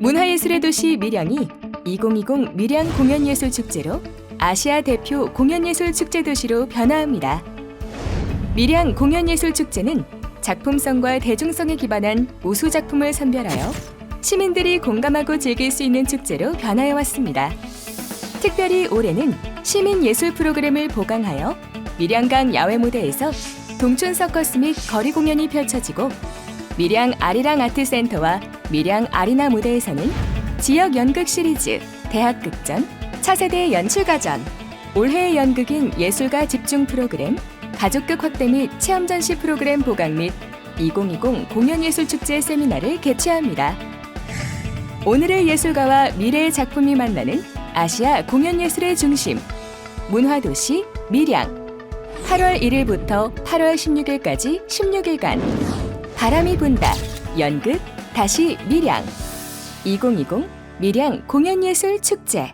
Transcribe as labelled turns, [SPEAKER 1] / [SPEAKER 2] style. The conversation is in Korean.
[SPEAKER 1] 문화예술의 도시 밀양이 2020 밀양 공연예술 축제로 아시아 대표 공연예술 축제 도시로 변화합니다. 밀양 공연예술 축제는 작품성과 대중성에 기반한 우수 작품을 선별하여 시민들이 공감하고 즐길 수 있는 축제로 변화해 왔습니다. 특별히 올해는 시민 예술 프로그램을 보강하여 밀양강 야외 무대에서 동촌 서커스 및 거리 공연이 펼쳐지고 밀양 아리랑 아트센터와 밀양 아리나 무대에서는 지역 연극 시리즈, 대학극전, 차세대 연출가전, 올해의 연극인 예술가 집중 프로그램, 가족극 확대 및 체험 전시 프로그램 보강 및 2020 공연예술축제 세미나를 개최합니다. 오늘의 예술가와 미래의 작품이 만나는 아시아 공연예술의 중심, 문화도시 밀양. 8월 1일부터 8월 16일까지 16일간 바람이 분다 연극 다시 밀양. 2020 밀양 공연예술 축제